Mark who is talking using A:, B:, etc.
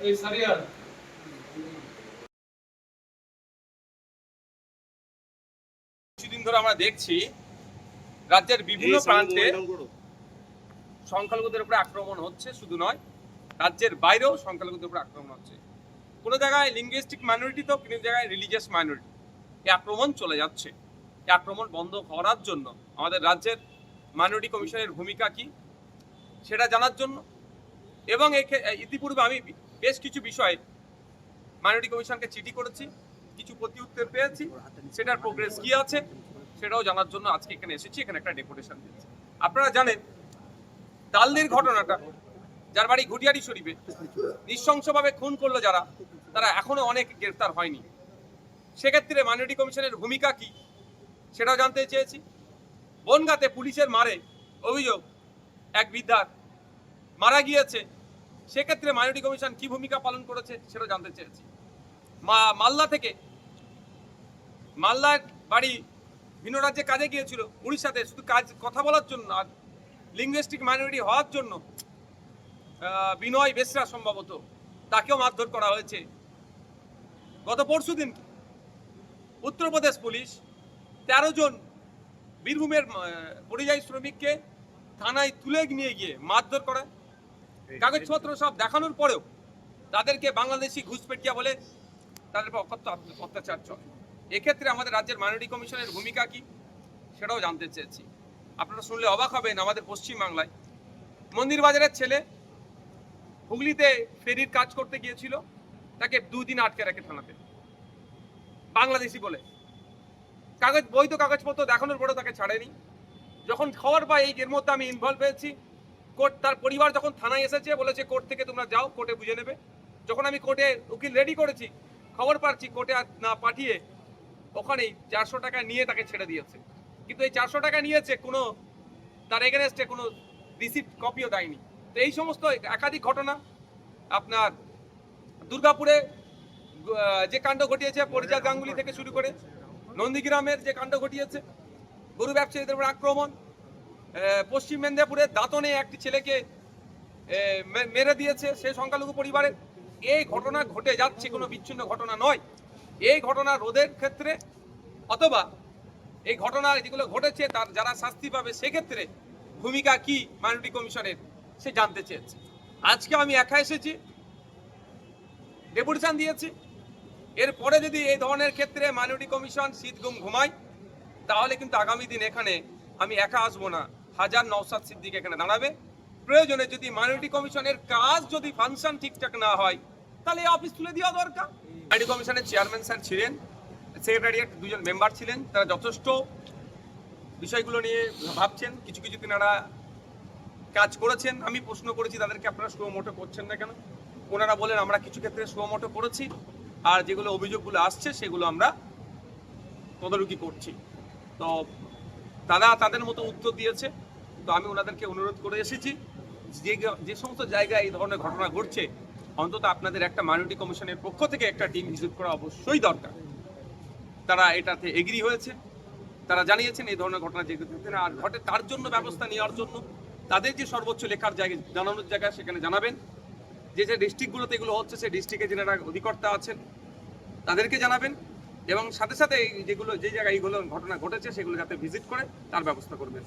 A: এই সারিয়ার কিছুদিন ধরে আমরা দেখছি রাজ্যের বিভিন্ন প্রান্তে সংখ্যালঘুদের উপরে আক্রমণ হচ্ছে শুধু নয় রাজ্যের বাইরেও সংখ্যালঘুদের উপরে আক্রমণ হচ্ছে। কোনো জায়গায় লিঙ্গুইস্টিক মাইনরিটি তো কোনো জায়গায় রিলিজিয়াস মাইনরিটি এই আক্রমণ চলে যাচ্ছে। এই আক্রমণ বন্ধ করার জন্য আমাদের রাজ্যের মাইনরিটি কমিশনের ভূমিকা কি, সেটা জানার জন্য। এবং ইতিপূর্বে আমি বেশ কিছু বিষয়ে মাইনরিটি কমিশনকে চিঠি করেছি, কিছু প্রতি উত্তর পেয়েছি, সেটার প্রোগ্রেস কি আছে, সেটাও জানার জন্য আজকে এখানে এসেছি, এখানে একটা ডেপুটেশন দিয়েছি। আপনারা জানেন তালদের ঘটনাটা, যার বাড়ি ঘুটিয়ারি শরীফে, নৃশংসভাবে খুন করল যারা তারা এখনও অনেক গ্রেফতার হয়নি। সেক্ষেত্রে মাইনরিটি কমিশনের ভূমিকা কি? সেটাও জানতে চেয়েছি। বনগাতে পুলিশের মারে অভিযোগ এক বৃদ্ধার। মারা গিয়েছে। সেক্ষেত্রে মাইনরিটি কমিশন কি ভূমিকা পালন করেছে সেটাও জানতে চেয়েছি। মা, মালদা থেকে মালদার বাড়ি ভিন্ন রাজ্যে কাজে গিয়েছিল উড়িষ্যাতে। শুধু কাজ, কথা বলার জন্য আর লিঙ্গুইস্টিক মাইনরিটি হওয়ার জন্য বিনয় বেসরা সম্ভবত তাকেও মারধর করা হয়েছে। গত পরশু দিন উত্তরপ্রদেশ পুলিশ তেরো জন বীরভূমের পরিযায়ী শ্রমিককে থানায় তুলে নিয়ে গিয়ে মারধর করে। কাগজপত্র সব দেখানোর পরেও তাদেরকে বাংলাদেশি ঘুষপেটিয়া বলে তাদের অকথ্য অত্যাচার চলে। এক্ষেত্রে আমাদের রাজ্যের মাইনরিটি কমিশনের ভূমিকা কি সেটাও জানতে চেয়েছি। আপনারা শুনলে অবাক হবেন আমাদের পশ্চিমবাংলায়। মন্দির বাজারের ছেলে হুগলিতে ফেরির কাজ করতে গিয়েছিল। তাকে দুদিন আটকে রাখে থানাতে। বাংলাদেশি বলে। কাগজ, বৈধ কাগজপত্র দেখানোর পরেও তাকে ছাড়েনি। যখন খবর পাই এই এর মধ্যে আমি ইনভলভ হয়েছি, কোর্ট, তার পরিবার যখন থানায় এসেছে, বলেছে, কোর্ট থেকে তোমরা যাও, কোর্টে বুঝে নেবে। যখন আমি কোর্টে উকিল রেডি করেছি, খবর পাচ্ছি, কোর্টে না পাঠিয়ে ওখানেই চারশো টাকা নিয়ে তাকে ছেড়ে দিয়েছে। কিন্তু এই চারশো টাকা নিয়েছে, কোনো তার এগেনস্টে কোনো রিসিপ্ট কপিও দেয়নি। তো এই সমস্ত একাধিক ঘটনা আপনার দুর্গাপুরে যে কাণ্ড ঘটিয়েছে পরিচয় গাঙ্গুলি থেকে শুরু করে নন্দীগ্রামের যে কাণ্ড ঘটিয়েছে, গরু ব্যবসায়ীদের উপর আক্রমণ পশ্চিম মেদিনীপুরে দাঁতনে একটি ছেলেকে মেরে দিয়েছে সে সংখ্যালঘু পরিবারের। এই ঘটনা ঘটে যাচ্ছে, কোনো বিচ্ছিন্ন ঘটনা নয়। এই ঘটনা রোধের ক্ষেত্রে অথবা এই ঘটনা যেগুলো ঘটেছে, তার যারা শাস্তি পাবে সেক্ষেত্রে ভূমিকা কি মাইনরিটি কমিশনের, সে জানতে চেয়েছে। আজকে আমি একা এসেছি। ডেপুটেশন দিয়েছি। এরপরে যদি এই ধরনের ক্ষেত্রে মাইনরিটি কমিশন শীত ঘুম ঘুমায়, তাহলে কিন্তু আগামী দিন এখানে আমি একা আসব না। হাজার নওসাদ সিদ্দিক এখানে দাঁড়াবে। প্রয়োজনে যদি মাইনরিটি কমিশনের কাজ যদি ফাংশন ঠিকঠাক না হয়, তাহলে এই অফিস তুলে দেওয়া দরকার। মাইনরিটি কমিশনের চেয়ারম্যান স্যার ছিলেন সেক্রেটারিয়েট দুজন মেম্বার ছিলেন, তারা যথেষ্ট বিষয়গুলো নিয়ে ভাবছেন। কিছু কিছু তিনারা কাজ করেছেন। আমি প্রশ্ন করেছি, তাদেরকে আপনারা সুমোটো করছেন না কেন? ওনারা বলেন, আমরা কিছু ক্ষেত্রে সুমোটো করেছি আর যেগুলো অভিযোগগুলো আসছে সেগুলো আমরা তদারকি করছি। তো তারা তাদের মতো উত্তর দিয়েছে। তো আমি ওনাদেরকে অনুরোধ করে এসেছি, যে যে সমস্ত জায়গায় এই ধরনের ঘটনা ঘটছে, অন্তত আপনাদের একটা মাইনরিটি কমিশনের পক্ষ থেকে একটা টিম ভিজিট করা অবশ্যই দরকার। তারা এটাতে এগ্রি হয়েছে। তারা জানিয়েছেন এই ধরনের ঘটনা যে ঘটছে না, আর ঘটে তার জন্য ব্যবস্থা নেওয়ার জন্য তাদের যে সর্বোচ্চ লেখার জায়গা জানানোর জায়গা সেখানে জানাবেন। যে যে ডিস্ট্রিক্টগুলোতে এগুলো হচ্ছে, সেই ডিস্ট্রিক্টে যারা অধিকর্তা আছেন, তাদেরকে জানাবেন এবং সাথে সাথে যেগুলো, যে জায়গায় এইগুলো ঘটনা ঘটেছে, সেগুলো যাতে ভিজিট করে, তার ব্যবস্থা করবেন।